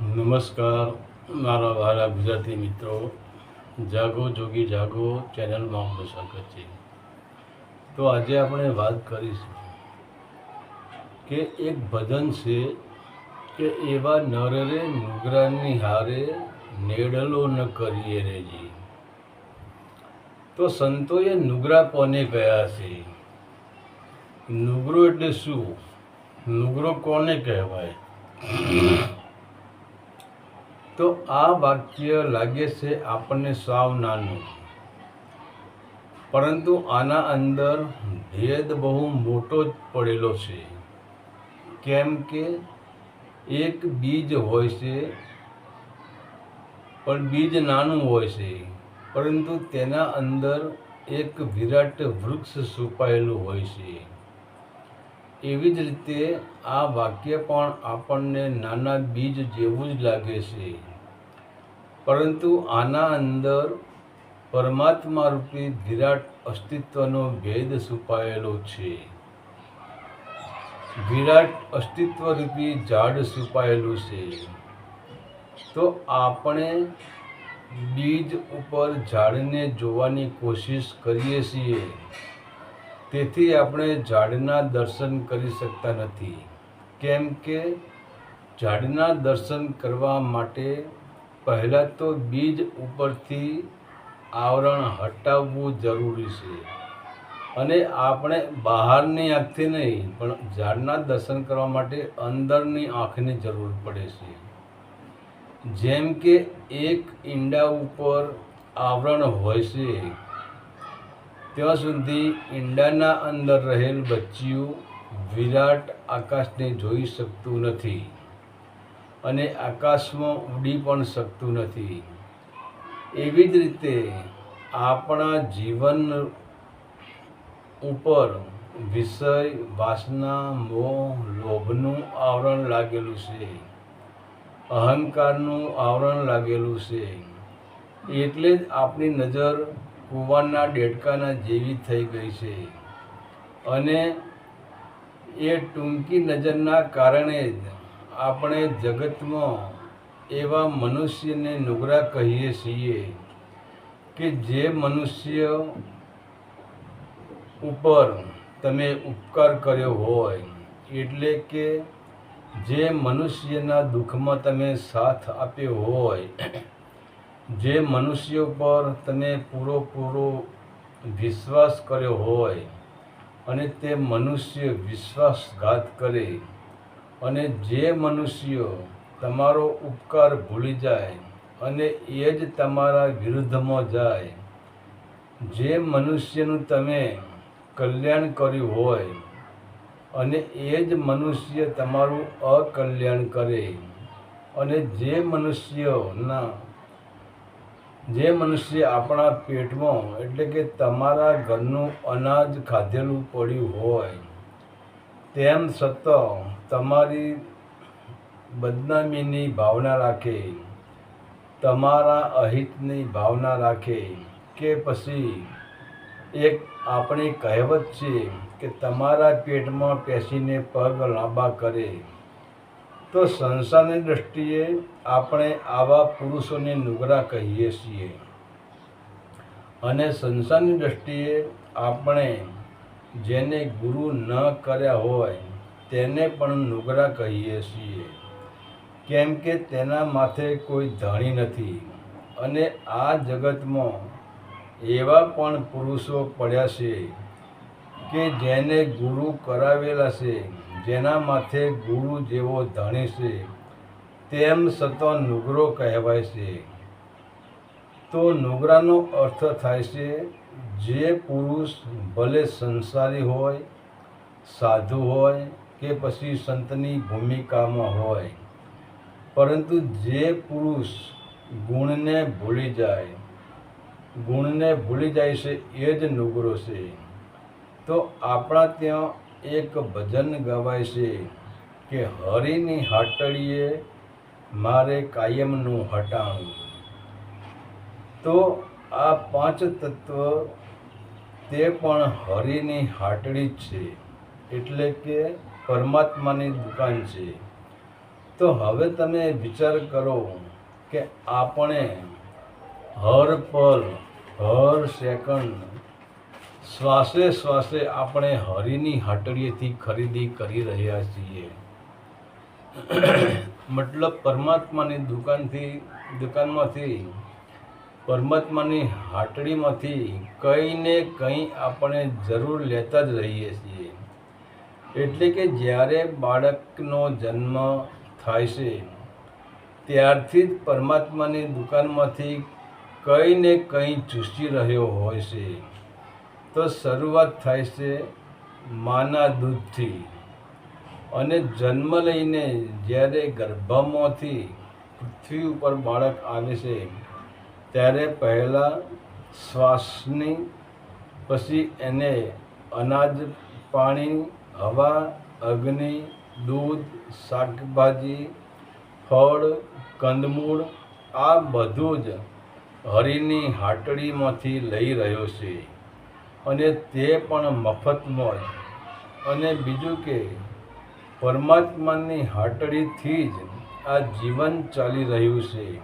નમસ્કાર, મારા વારા ગુજરાતી મિત્રો. જાગો, જોગી, જાગો, ચેનલમાં આપનું સ્વાગત છે. તો આજે આપણે વાત કરીશું કે એક ભજન છે કે એવા નર રે નુગરાની હારે નેડલો ન કરીએ રેજી તો સંતોએ નુગરા કોને કહ્યા છે? નુગરો એટલે શું? નુગરો કોને કહેવાય? તો આ વાક્ય લાગે છે આપણને સાવ નાનું. પરંતુ આના અંદર ભેદ બહુ મોટો જ પડેલો છે. કેમ કે એક બીજ હોય છે, પણ બીજ નાનું હોય છે. પરંતુ તેના અંદર એક વિરાટ વૃક્ષ છુપાયેલું હોય છે. એવી જ રીતે આ વાક્ય પણ આપણને નાના બીજ જેવું જ લાગે છે. પરંતુ આના અંદર પરમાત્મા રૂપી વિરાટ અસ્તિત્વનો ભેદ છુપાયેલો છે. વિરાટ અસ્તિત્વ રૂપી ઝાડ છુપાયેલું છે. તો આપણે બીજ ઉપર ઝાડને જોવાની કોશિશ કરીએ છીએ. તેથી આપણે ઝાડના દર્શન કરી શકતા નથી. કેમ કે ઝાડના દર્શન કરવા માટે પહેલાં તો બીજ ઉપરથી આવરણ હટાવવું જરૂરી છે. અને આપણે બહારની આંખથી નહીં, પણ ઝાડના દર્શન કરવા માટે અંદરની આંખની જરૂર પડે છે. જેમ કે એક ઈંડા ઉપર આવરણ હોય છે, ત્યાં સુધી ઈંડાના અંદર રહેલ બચ્ચિયું વિરાટ આકાશને જોઈ શકતું નથી. અને આકાશમાં ઉડી પણ શકતું નથી. એવી જ રીતે આપણા જીવન ઉપર વિષય, વાસના, મોહ, લોભનું આવરણ લાગેલું છે. અહંકારનું આવરણ લાગેલું છે. એટલે જ આપણી નજર કુવાના ડેડકાના જેવી થઈ ગઈ છે. અને એ ટૂંકી નજરના કારણે જ આપણે જગતમાં એવા મનુષ્યને નુગરા કહીએ છીએ કે જે મનુષ્ય ઉપર તમે ઉપકાર કર્યો હોય, એટલે કે જે મનુષ્યના દુઃખમાં તમે સાથ આપ્યો હોય, જે મનુષ્ય પર તમે પૂરો વિશ્વાસ કર્યો હોય અને તે મનુષ્ય વિશ્વાસઘાત કરે. અને જે મનુષ્ય તમારો ઉપકાર ભૂલી જાય અને એ જ તમારા વિરુદ્ધમાં જાય, જે મનુષ્યનું તમે કલ્યાણ કર્યું હોય અને એ જ મનુષ્ય તમારું અકલ્યાણ કરે અને જે મનુષ્યના, જે મનુષ્ય આપણા પેટમાં એટલે કે તમારા ઘરનું અનાજ ખાધેલું પડ્યું હોય, તેમ છતાં તમારી બદનામીની ભાવના રાખે, તમારા અહિતની ભાવના રાખે કે પછી એક આપણી કહેવત છે કે તમારા પેટમાં પેસીને પગ લાંબા કરે. તો સંસારની દૃષ્ટિએ આપણે આવા પુરુષોને નુગરા કહીએ છીએ. અને સંસારની દૃષ્ટિએ આપણે જેને ગુરુ ન કર્યા હોય તેને પણ નુગરા કહીએ છીએ. કેમ કે તેના માથે કોઈ ધણી નથી અને આ જગતમાં એવા પણ પુરુષો પડ્યા છે કે જેને ગુરુ કરાવેલા છે, જેના માથે ગુરુ જેવો ધણી છે, તેમ છતાં નુગરો કહેવાય છે. તો નુગરાનો અર્થ થાય છે, જે પુરુષ ભલે સંસારી હોય, સાધુ હોય કે પછી સંતની ભૂમિકામાં હોય. પરંતુ જે પુરુષ ગુણને ભૂલી જાય, ગુણને ભૂલી જાય છે એ જ નુગરો છે. તો આપણા ત્યાં એક ભજન ગવાય છે કે હરિની હાટડીએ મારે કાયમનું હટાણું તો આ પાંચ તત્વ તે પણ હરિની હાટડી છે. એટલે કે પરમાત્માની દુકાન છે. તો હવે તમે વિચાર કરો કે આપણે હર પલ હર સેકન્ડ શ્વાસે શ્વાસે આપણે હરિની હાટડીએથી ખરીદી કરી રહ્યા છીએ. મતલબ પરમાત્માની દુકાનથી, દુકાનમાંથી, પરમાત્માની હાટડીમાંથી કંઈ ને કંઈ આપણે જરૂર લેતા જ રહીએ છીએ. એટલે કે જ્યારે બાળકનો જન્મ થાય છે, ત્યારથી જ પરમાત્માની દુકાનમાંથી કંઈ ને કંઈ ચૂસી રહ્યો હોય છે. તો શરૂઆત થાય છે માના દૂધથી. અને જન્મ લઈને જ્યારે ગર્ભમાંથી પૃથ્વી ઉપર બાળક આવે છે, ત્યારે પહેલાં શ્વાસની, પછી એને અનાજ પાણી હવા, અગ્નિ, દૂધ, શાકભાજી, ફળ, કંદમૂળ, આ બધું જ હરિની હાટડીમાંથી લઈ રહ્યો છે. અને તે પણ મફતમાં જ. અને બીજું કે, પરમાત્માની હાટડીથી જ આ જીવન ચાલી રહ્યું છે.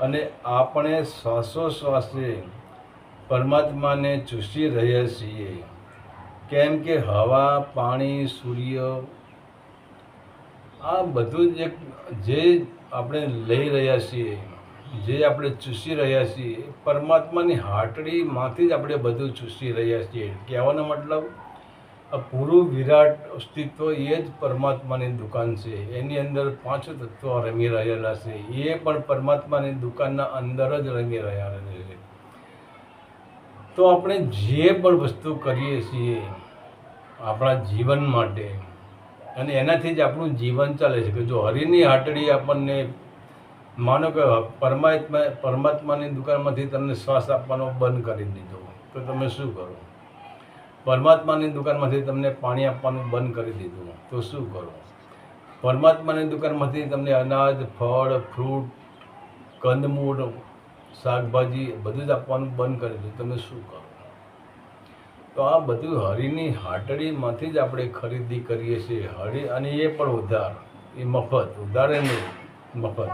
અને આપણે શ્વાસોશ્વાસે પરમાત્માને ચૂસી રહ્યા છીએ. કેમ કે હવા, પાણી, સૂર્ય, આ બધું જ એક જે આપણે લઈ રહ્યા છીએ, જે આપણે ચૂસી રહ્યા છીએ, પરમાત્માની હાટડીમાંથી જ આપણે બધું ચૂસી રહ્યા છીએ. કહેવાનો મતલબ, આ પૂરું વિરાટ અસ્તિત્વ એ જ પરમાત્માની દુકાન છે. એની અંદર પાંચ તત્વો રમી રહેલા છે. એ પણ પરમાત્માની દુકાનના અંદર જ રમી રહ્યા છે. તો આપણે જે પણ વસ્તુ કરીએ છીએ આપણા જીવન માટે, અને એનાથી જ આપણું જીવન ચાલે છે. કે જો હરિની હાટડી આપણને, માનો કે પરમાત્મા, પરમાત્માની દુકાનમાંથી તમને શ્વાસ આપવાનો બંધ કરી દીધો, તો તમે શું કરો? પરમાત્માની દુકાનમાંથી તમને પાણી આપવાનું બંધ કરી દીધું, તો શું કરો? પરમાત્માની દુકાનમાંથી તમને અનાજ, ફળ, ફ્રૂટ, કંદમૂળ શાકભાજી બધું જ આપવાનું બંધ કરી દીધું તમે શું કરો? તો આ બધું હરીની હાટડીમાંથી જ આપણે ખરીદી કરીએ છીએ. હરી અને એ પણ ઉધાર, એ મફત, ઉધારે નહીં, મફત.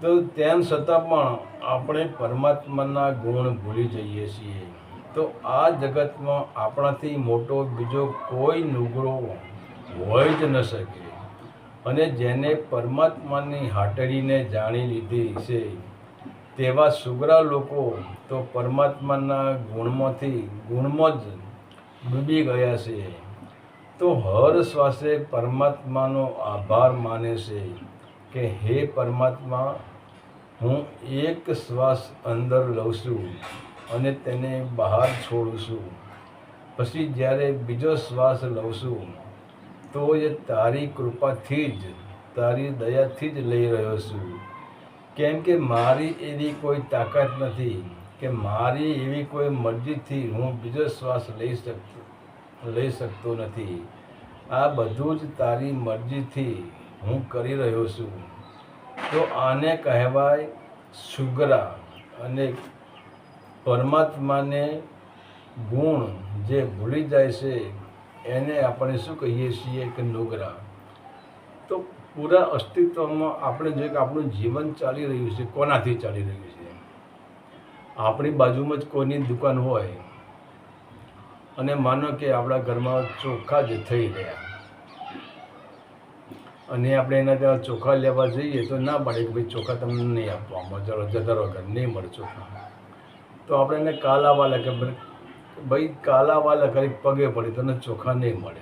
તો તેમ છતાં પણ આપણે પરમાત્માના ગુણ ભૂલી જઈએ છીએ. તો આ જગતમાં આપણાથી મોટો બીજો કોઈ નુગરો હોય જ ન શકે. અને જેને પરમાત્માની હાટડીને જાણી લીધી છે, તેવા સુગરા લોકો તો પરમાત્માના ગુણમાંથી ગુણમાં જ ડૂબી ગયા છે. તો હર શ્વાસે પરમાત્માનો આભાર માને છે કે, હે પરમાત્મા, હું એક શ્વાસ અંદર લઉં છું અને તેને બહાર છોડું છું. પછી જ્યારે બીજો શ્વાસ લઉં છું તો એ તારી કૃપાથી જ, તારી દયાથી જ લઈ રહ્યો છું. કેમ કે મારી એવી કોઈ તાકાત નથી કે મારી એવી કોઈ મરજીથી હું બીજો શ્વાસ લઈ શકતો લઈ શકતો નથી. આ બધું જ તારી મરજીથી હું કરી રહ્યો છું. તો આને કહેવાય સુગરા અને પરમાત્માને ગુણ જે ભૂલી જાય છે એને આપણે શું કહીએ છીએ કે નોગરા? તો પૂરા અસ્તિત્વમાં આપણે જોઈએ કે આપણું જીવન ચાલી રહ્યું છે, કોનાથી ચાલી રહ્યું છે? આપણી બાજુમાં જ કોઈની દુકાન હોય અને માનો કે આપણા ઘરમાં ચોખા જ થઈ ગયા અને આપણે એના ત્યાં ચોખા લેવા જઈએ તો ના પાડે કે ભાઈ ચોખા તમને નહીં આપવામાં ચલો જતા વગર નહીં મળે ચોખા તો આપણે એને કાલ આવવા કે ભાઈ, કાલાવાલા કરી પગે પડી, તને ચોખા નહીં મળે.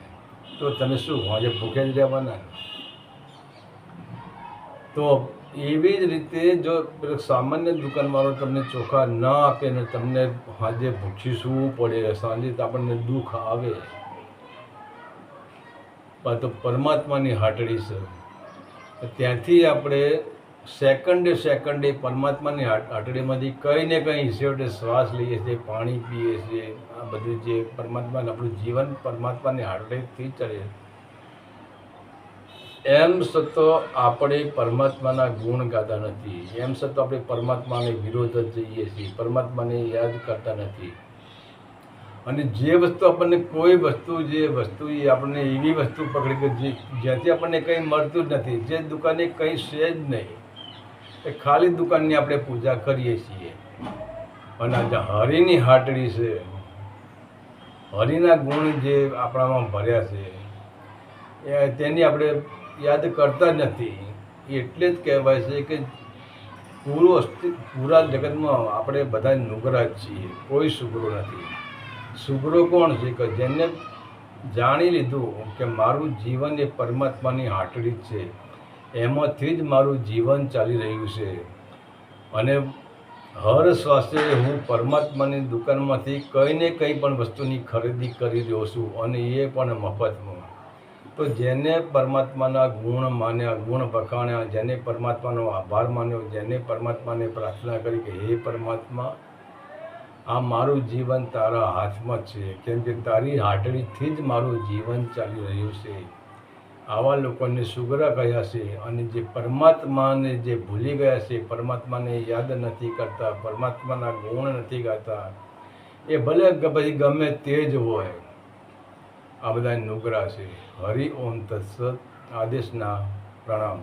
તો તને શું, આજે ભૂખે જ રહેવાના? તો એવી જ રીતે જો સામાન્ય દુકાનવાળો તમને ચોખા ન આપે ને તમને આજે ભૂખી સૂવું પડે, સાંજે તો આપણને દુઃખ આવે. તો પરમાત્માની હાટડી છે. ત્યાંથી આપણે સેકન્ડે સેકન્ડે પરમાત્માની હટડીમાંથી કંઈ ને કંઈ છેવટે શ્વાસ લઈએ છીએ, પાણી પીએ છીએ, આ બધું જે પરમાત્માને આપણું જીવન પરમાત્માની હાટડીથી ચડે એમ છતાં આપણે પરમાત્માના ગુણ ગાતા નથી. એમ છતાં આપણે પરમાત્માને વિરોધ જ જઈએ છીએ. પરમાત્માને યાદ કરતા નથી. અને જે વસ્તુ આપણને કોઈ વસ્તુ, જે વસ્તુ એ આપણને એવી વસ્તુ પકડી કે જે, જ્યાંથી આપણને કંઈ મળતું જ નથી. જે દુકાને કંઈ છે જ નહીં. એ ખાલી દુકાનની આપણે પૂજા કરીએ છીએ. અને આજે હરિની હાટડી છે, હરિના ગુણ જે આપણામાં ભર્યા છે, એ તેની આપણે યાદ કરતા જ નથી. એટલે જ કહેવાય છે કે પૂરો પૂરા જગતમાં આપણે બધા નુગરા જ છીએ. કોઈ સુગરો નથી. સુગરો કોણ છે કે જેને જાણી લીધું કે મારું જીવન એ પરમાત્માની હાટડી છે? એમાંથી જ મારું જીવન ચાલી રહ્યું છે. અને હર શ્વાસે હું પરમાત્માની દુકાનમાંથી કંઈ ને કંઈ પણ વસ્તુની ખરીદી કરી રહ્યો છું અને એ પણ મફતમાં. તો જેને પરમાત્માના ગુણ માન્યા, ગુણ વખાણ્યા જેને પરમાત્માનો આભાર માન્યો, જેને પરમાત્માને પ્રાર્થના કરી કે હે પરમાત્મા, આ મારું જીવન તારા હાથમાં છે. કેમ કે તારી હાટડીથી જ મારું જીવન ચાલી રહ્યું છે. આવા લોકોને સુગરા ગયા છે અને જે પરમાત્માને જે ભૂલી ગયા છે, પરમાત્માને યાદ નથી કરતા, પરમાત્માના ગુણ નથી ગાતા, એ ભલે પછી ગમે તે જ હોય, આ બધા નુગરા છે. હરિ ઓમ તત્સત આદેશના પ્રણામ.